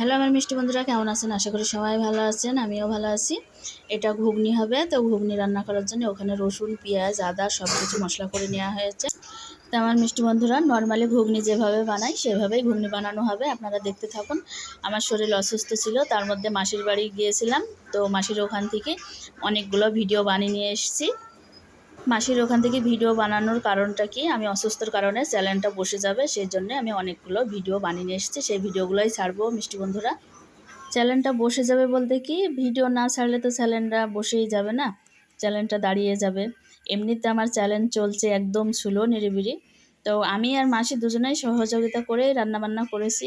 Hello আমার মিষ্টি বন্ধুরা, কেমন আছেন? আশা করি সবাই ভালো আছেন, আমিও ভালো আছি। এটা ঘুগনি হবে, তো ঘুগনি রান্না করার জন্য ওখানে রসুন, পেঁয়াজ, আদা সব কিছু মশলা করে নেওয়া হয়েছে। তো আমার মিষ্টি বন্ধুরা নর্মালি ঘুগনি যেভাবে বানাই, সেভাবেই ঘুগনি বানানো হবে, আপনারা দেখতে থাকুন। আমার শরীর অসুস্থ ছিল, তার মধ্যে মাসির বাড়ি গিয়েছিলাম, তো মাসির ওখান থেকে অনেকগুলো ভিডিও বানিয়ে নিয়ে এসেছি। মাসির ওখান থেকে ভিডিও বানানোর কারণটা কি? আমি অসুস্থর কারণে চ্যানেলটা বসে যাবে সেই জন্য আমি অনেকগুলো ভিডিও বানিয়ে নিয়ে এসেছি। সেই ভিডিওগুলোই ছাড়বো, মিষ্টি বন্ধুরা। চ্যানেলটা বসে যাবে বলতে কি? ভিডিও না ছাড়লে তো চ্যানেলটা বসেই যাবে না চ্যানেলটা দাঁড়িয়ে যাবে। এমনিতে আমার চ্যানেল চলছে একদম স্লো নিরিবিরি তো আমি আর মাসি দুজনেই সহযোগিতা করে রান্নাবান্না করেছি।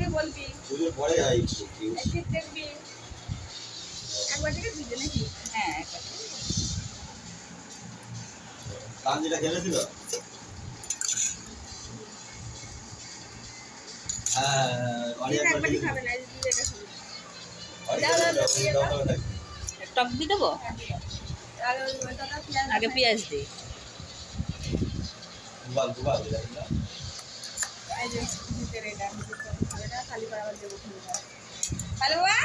যে বলবি। পুজোর পরে আই একটু দেখবি। একবার থেকে দিবে নাকি? হ্যাঁ একবার কান যেটা খেলেছিল? হ্যাঁ। টক দিয়ে দেবো? আগে পেঁয়াজ আগে পেঁয়াজ দিই। দুবার। এই যে ভিতরে এটা ভিতরে না খালি করে আবার দেবো খুলে হ্যালো বাবা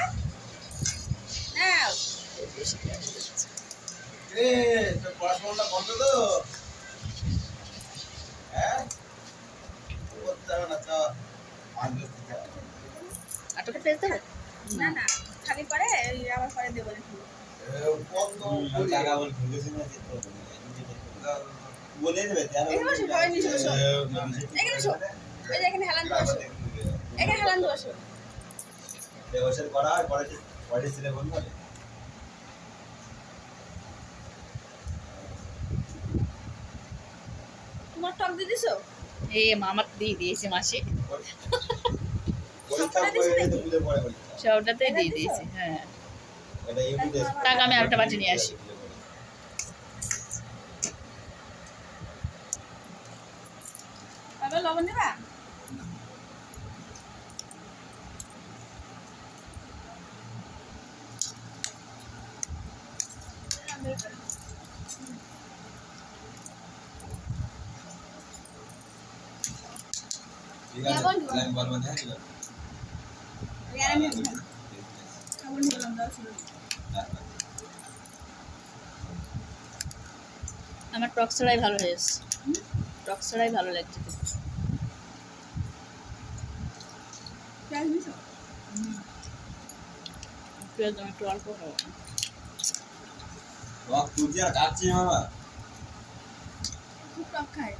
নাও। এ, তোর পড়াশোনাটা বন্ধ তো? হ্যাঁ? করতে হবে না, না না খালি ওই আবার পরে দেবো বলি। দেবে, এখানে ওই যে এখানে হেলান বসো। এখানে হেলান বসো। দেবসের করা হয় পরে পরে ছেলে বন্ধু তোমার টক দিয়ে দিছো? এ মামার দিয়ে দিয়েছে মাসি। পরীক্ষা করে এটা তো পুজোর পরে পরীক্ষা সবটাতেই দিয়ে দিয়েছে হ্যাঁ। এটা আমি আরেকটা বাটি নিয়ে আসি। লবণ দেবা ঠিক আছে লবণ দিবো। আমি বলব হ্যাঁ ঠিক আছে আর আমি লবণ দিলাম দাও ছিল হ্যাঁ, হ্যাঁ। আমার টক ছাড়াই ভালো হয়েছে টক ছাড়াই ভালো লাগছে খেতে। একটু একদম 와, 도지야, 깍지 마라. 국밥 갈.